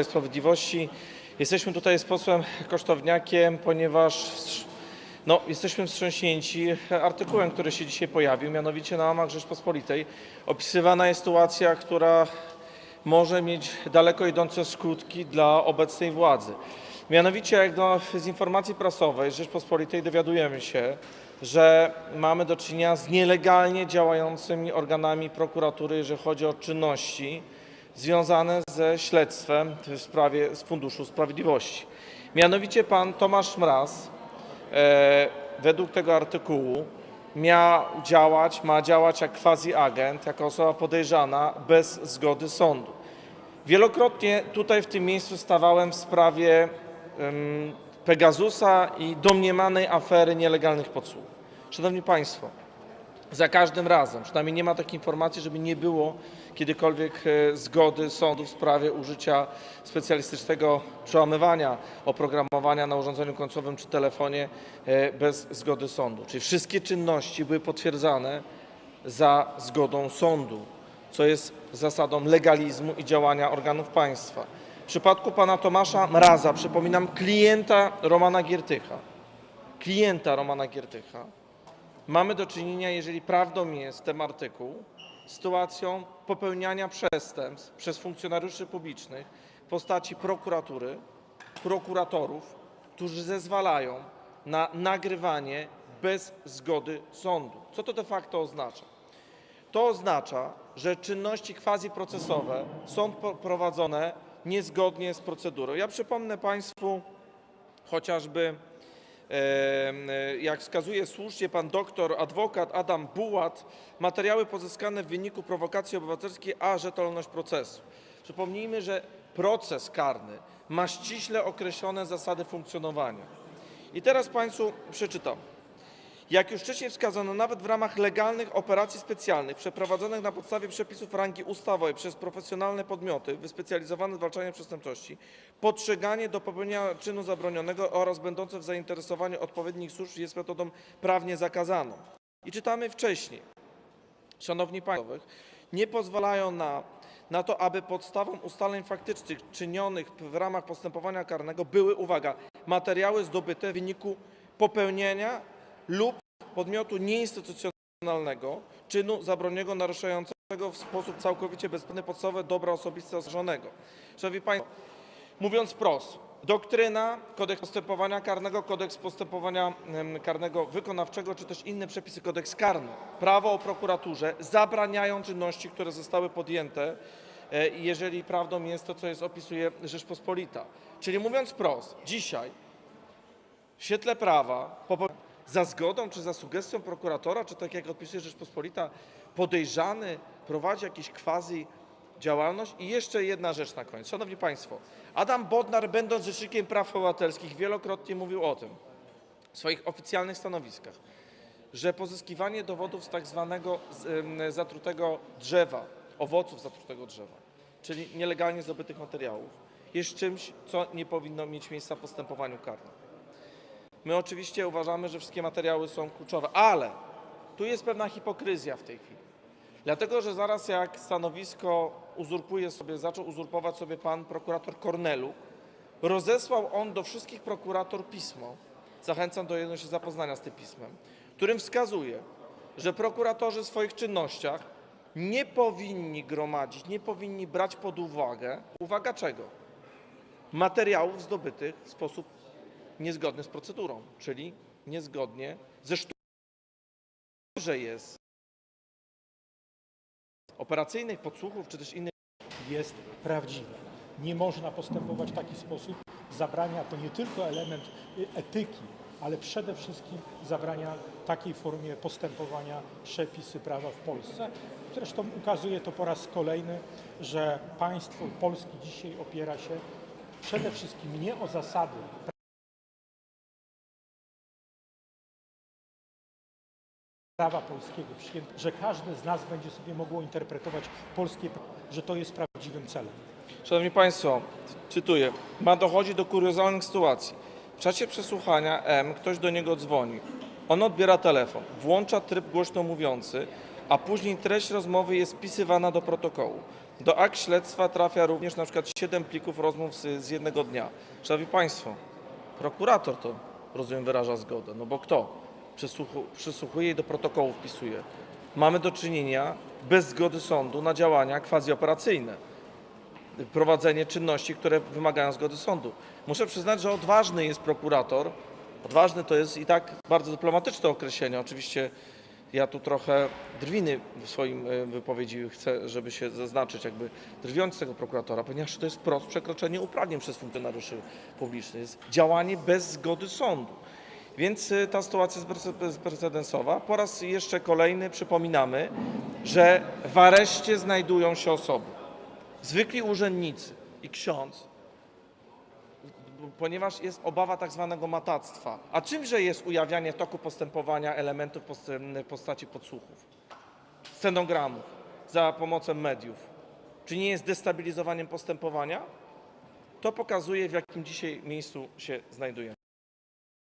i Sprawiedliwości. Jesteśmy tutaj z posłem Kosztowniakiem, ponieważ no, jesteśmy wstrząśnięci artykułem, który się dzisiaj pojawił, mianowicie na łamach Rzeczpospolitej opisywana jest sytuacja, która może mieć daleko idące skutki dla obecnej władzy. Mianowicie, jak do, z informacji prasowej Rzeczpospolitej dowiadujemy się, że mamy do czynienia z nielegalnie działającymi organami prokuratury, jeżeli chodzi o czynności związane ze śledztwem w sprawie z Funduszu Sprawiedliwości. Mianowicie pan Tomasz Mraz e, według tego artykułu miał działać, ma działać jak quasi-agent, jako osoba podejrzana bez zgody sądu. Wielokrotnie tutaj w tym miejscu stawałem w sprawie em, Pegasusa i domniemanej afery nielegalnych podsłuchów. Szanowni Państwo, za każdym razem, przynajmniej nie ma takiej informacji, żeby nie było kiedykolwiek e, zgody sądu w sprawie użycia specjalistycznego przełamywania oprogramowania na urządzeniu końcowym czy telefonie e, bez zgody sądu. Czyli wszystkie czynności były potwierdzane za zgodą sądu, co jest zasadą legalizmu i działania organów państwa. W przypadku pana Tomasza Mraza, przypominam, klienta Romana Giertycha, klienta Romana Giertycha, mamy do czynienia, jeżeli prawdą jest ten artykuł, sytuacją popełniania przestępstw przez funkcjonariuszy publicznych w postaci prokuratury, prokuratorów, którzy zezwalają na nagrywanie bez zgody sądu. Co to de facto oznacza? To oznacza, że czynności quasi-procesowe są prowadzone niezgodnie z procedurą. Ja przypomnę Państwu chociażby, jak wskazuje słusznie pan doktor, adwokat Adam Bułat, materiały pozyskane w wyniku prowokacji obywatelskiej, a rzetelność procesu. Przypomnijmy, że proces karny ma ściśle określone zasady funkcjonowania. I teraz Państwu przeczytam. Jak już wcześniej wskazano, nawet w ramach legalnych operacji specjalnych przeprowadzonych na podstawie przepisów rangi ustawowej przez profesjonalne podmioty wyspecjalizowane w zwalczaniu przestępczości, podstrzeganie do popełnienia czynu zabronionego oraz będące w zainteresowaniu odpowiednich służb jest metodą prawnie zakazaną. I czytamy wcześniej, Szanowni Państwo, nie pozwalają na, na to, aby podstawą ustaleń faktycznych czynionych w ramach postępowania karnego były, uwaga, materiały zdobyte w wyniku popełnienia lub podmiotu nieinstytucjonalnego czynu zabronionego naruszającego w sposób całkowicie bezprawny podstawowe dobra osobiste oskarżonego. Szanowni Państwo, mówiąc wprost, doktryna, kodeks postępowania karnego, kodeks postępowania karnego wykonawczego, czy też inne przepisy, kodeks karny, prawo o prokuraturze zabraniają czynności, które zostały podjęte, e, jeżeli prawdą jest to, co jest opisuje Rzeczpospolita. Czyli mówiąc wprost, dzisiaj w świetle prawa, za zgodą czy za sugestią prokuratora, czy tak jak odpisuje Rzeczpospolita, podejrzany prowadzi jakiś quasi działalność. I jeszcze jedna rzecz na koniec. Szanowni Państwo, Adam Bodnar, będąc Rzecznikiem Praw Obywatelskich, wielokrotnie mówił o tym w swoich oficjalnych stanowiskach, że pozyskiwanie dowodów z tak zwanego zatrutego drzewa, owoców zatrutego drzewa, czyli nielegalnie zdobytych materiałów, jest czymś, co nie powinno mieć miejsca w postępowaniu karnym. My oczywiście uważamy, że wszystkie materiały są kluczowe, ale tu jest pewna hipokryzja w tej chwili. Dlatego, że zaraz jak stanowisko uzurpuje sobie, zaczął uzurpować sobie pan prokurator Korneluk, rozesłał on do wszystkich prokurator pismo, zachęcam do jedno się zapoznania z tym pismem, którym wskazuje, że prokuratorzy w swoich czynnościach nie powinni gromadzić, nie powinni brać pod uwagę, uwaga czego? Materiałów zdobytych w sposób niezgodny z procedurą, czyli niezgodnie ze sztuką, że jest operacyjnych podsłuchów czy też innych jest prawdziwe. Nie można postępować w taki sposób. Zabrania to nie tylko element y, etyki, ale przede wszystkim zabrania takiej formie postępowania przepisy prawa w Polsce. Zresztą ukazuje to po raz kolejny, że państwo polskie dzisiaj opiera się przede wszystkim nie o zasady prawa polskiego, że każdy z nas będzie sobie mogło interpretować polskie, że to jest prawdziwym celem. Szanowni Państwo, cytuję, ma dochodzi do kuriozalnych sytuacji. W czasie przesłuchania M ktoś do niego dzwoni. On odbiera telefon, włącza tryb głośno mówiący, a później treść rozmowy jest wpisywana do protokołu. Do akt śledztwa trafia również na przykład 7 plików rozmów z, z jednego dnia. Szanowni Państwo, prokurator to, rozumiem, wyraża zgodę, no bo kto? Przysłuchu, przysłuchuje i do protokołu wpisuje. Mamy do czynienia bez zgody sądu na działania quasi-operacyjne prowadzenie czynności, które wymagają zgody sądu. Muszę przyznać, że odważny jest prokurator. Odważny to jest i tak bardzo dyplomatyczne określenie. Oczywiście ja tu trochę drwiny w swoim e, wypowiedzi chcę, żeby się zaznaczyć, jakby drwiąc tego prokuratora, ponieważ to jest wprost przekroczenie uprawnień przez funkcjonariuszy publicznych. Jest działanie bez zgody sądu. Więc y, ta sytuacja jest bezpre- bezprecedensowa. Po raz jeszcze kolejny przypominamy, że w areszcie znajdują się osoby, zwykli urzędnicy i ksiądz, ponieważ jest obawa tak zwanego matactwa. A czymże jest ujawnianie w toku postępowania elementów w postaci podsłuchów, scenogramów za pomocą mediów? Czy nie jest destabilizowaniem postępowania? To pokazuje, w jakim dzisiaj miejscu się znajdujemy.